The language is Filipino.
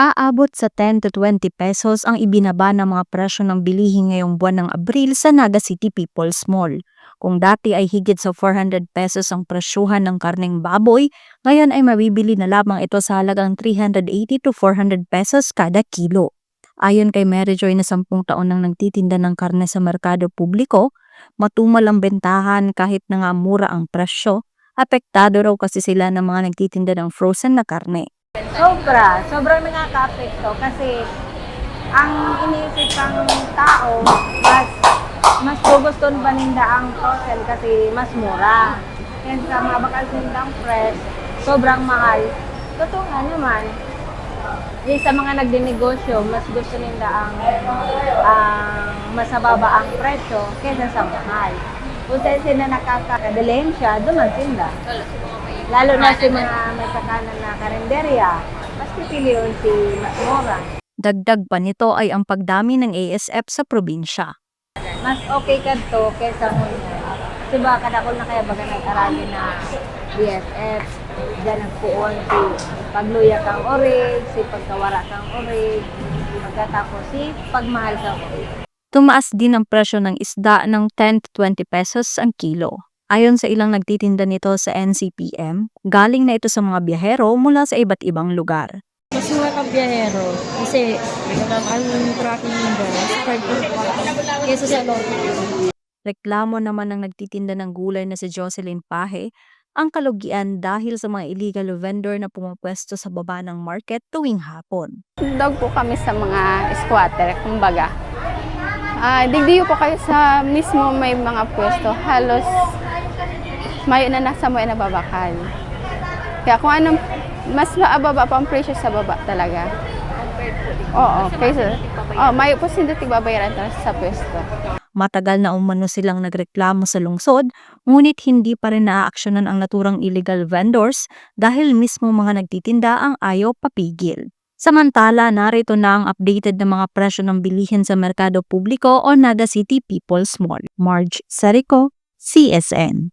Aabot sa 10 to 20 pesos ang ibinaba ng mga presyo ng bilihin ngayong buwan ng Abril sa Naga City People's Mall. Kung dati ay higit sa 400 pesos ang presyuhan ng karneng baboy, ngayon ay mabibili na lamang ito sa halagang 380 to 400 pesos kada kilo. Ayon kay Mary Joy na 10 taon nang nagtitinda ng karne sa merkado publiko, matumal ang bentahan kahit na nga mura ang presyo, apektado raw kasi sila ng mga nagtitinda ng frozen na karne. Sobra. Sobrang nakaka-apekto kasi ang iniisip ng tao, mas mas gugustuhan pa ninda ang frozen kasi mas mura. Kaya sa mga bakal sindang fresh, sobrang mahal. Totoo nga naman. Eh, sa mga nagdinegosyo, mas gusto ninda ang, ang mas mababa ang presyo kaysa sa mahal. Kung saan sila nakakadalensya, duman sila. Lalo na si mga may na karinderya, mas pipiliyon si mas mura. Dagdag pa nito ay ang pagdami ng ASF sa probinsya. Mas okay ka to kaysa mo Kasi baka kadakol na kaya baga nag-arali na BFF, dyan nagpuon si pagluya kang orig, si pagkawara kang orig, pagkatapos si pagmahal kang orig. Tumaas din ang presyo ng isda ng 10 to 20 pesos ang kilo. Ayon sa ilang nagtitinda nito sa NCPM, galing na ito sa mga biyahero mula sa iba't ibang lugar. Mas mga kabiyahero kasi ang tracking number is 5 kesa sa lote. Reklamo naman ng nagtitinda ng gulay na si Jocelyn Pahe ang kalugian dahil sa mga illegal vendor na pumapwesto sa baba ng market tuwing hapon. dog po kami sa mga squatter, kumbaga. Ah, digdiyo po kayo sa mismo may mga pwesto, halos mayo na nasa mo ay nababakal. Kaya kung anong mas maababa pa ang presyo sa baba talaga. Oo, kaysa, oh, mayo po sindi tigbabayaran talaga sa pwesto. Matagal na umano silang nagreklamo sa lungsod, ngunit hindi pa rin naaaksyonan ang naturang illegal vendors dahil mismo mga nagtitinda ang ayaw papigil. Samantala, narito na ang updated na mga presyo ng bilihin sa merkado publiko o Naga City People's Mall. Marge Serico, CSN.